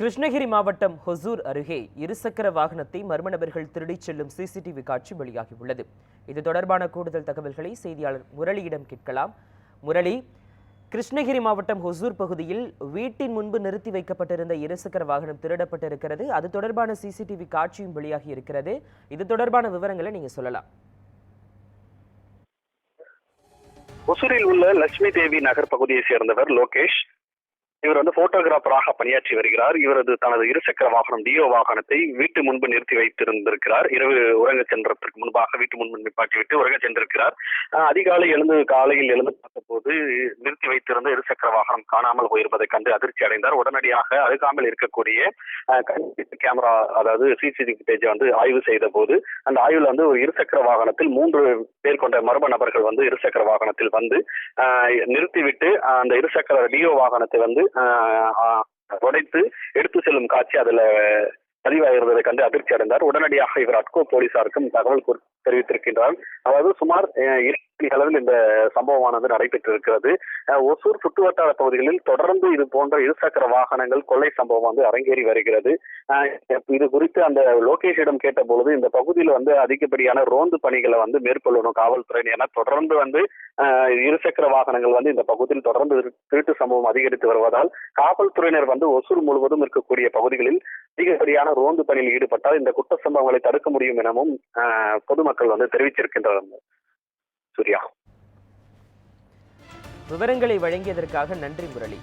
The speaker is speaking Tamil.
கிருஷ்ணகிரி மாவட்டம் ஹொசூர் அருகே இருசக்கர வாகனத்தை மர்ம நபர்கள் திருடிச் செல்லும் சிசிடிவி காட்சி வெளியாகியுள்ளது. இது தொடர்பான கூடுதல் தகவல்களை செய்தியாளர் முரளியிடம் கேட்கலாம். முரளி கிருஷ்ணகிரி மாவட்டம் ஹொசூர் பகுதியில் வீட்டின் முன்பு நிறுத்தி வைக்கப்பட்டிருந்த இருசக்கர வாகனம் திருடப்பட்டிருக்கிறது. அது தொடர்பான சிசிடிவி காட்சியும் வெளியாகி இருக்கிறது இது தொடர்பான விவரங்களை நீங்க சொல்லலாம். ஒசூரில் உள்ள லட்சுமி தேவி நகர் பகுதியை சேர்ந்தவர் லோகேஷ். இவர் வந்து போட்டோகிராஃபராக பணியாற்றி வருகிறார். இவரது தனது இருசக்கர வாகனம் டியோ வாகனத்தை வீட்டு முன்பு நிறுத்தி வைத்திருந்திருக்கிறார். இரவு உறங்க சென்றதற்கு முன்பாக வீட்டு முன்பு நிப்பாட்டிவிட்டு உறங்க சென்றிருக்கிறார். அதிகாலை எழுந்து காலையில் எழுந்து போது நிறுத்தி வைத்திருந்த இருசக்கர வாகனம் காணாமல் போயிருப்பதை கண்டு அதிர்ச்சி அடைந்தார். உடனடியாக அருகாமல் இருக்கக்கூடிய கேமரா அதாவது சிசிடிவி பேஜை வந்து ஆய்வு செய்த போது அந்த ஆய்வில் வந்து ஒரு இருசக்கர வாகனத்தில் மூன்று பேர் கொண்ட மர்ம நபர்கள் வந்து இருசக்கர வாகனத்தில் வந்து நிறுத்திவிட்டு அந்த இருசக்கர லியோ வாகனத்தை வந்து உடைத்து எடுத்து செல்லும் காட்சி அதுல பதிவாகிறதை கண்டு அதிர்ச்சி அடைந்தார். உடனடியாக இவர் அட்கோ போலீசாருக்கும் தகவல் தெரிவித்திருக்கின்றார். அதாவது சுமார் அளவில் இந்த சம்பவமானது நடைபெற்றிருக்கிறது. அஹ், ஒசூர் சுற்றுவட்டார பகுதிகளில் தொடர்ந்து இது போன்ற இருசக்கர வாகனங்கள் கொள்ளை சம்பவம் வந்து அரங்கேறி வருகிறது. இது குறித்து அந்த லோகேஷிடம் கேட்டபொழுது இந்த பகுதியில் வந்து அதிகப்படியான ரோந்து பணிகளை வந்து மேற்கொள்ளணும் காவல்துறையினர். என தொடர்ந்து வந்து இருசக்கர வாகனங்கள் வந்து இந்த பகுதியில் தொடர்ந்து திருட்டு சம்பவம் அதிகரித்து வருவதால் காவல்துறையினர் வந்து ஒசூர் முழுவதும் இருக்கக்கூடிய பகுதிகளில் அதிகப்படியான ரோந்து பணியில் ஈடுபட்டால் இந்த குற்ற சம்பவங்களை தடுக்க முடியும் எனவும் ஆஹ், பொதுமக்கள் வந்து தெரிவிச்சிருக்கின்றனர் சூர்யா. விவரங்களை வழங்கியதற்காக நன்றி முரளி.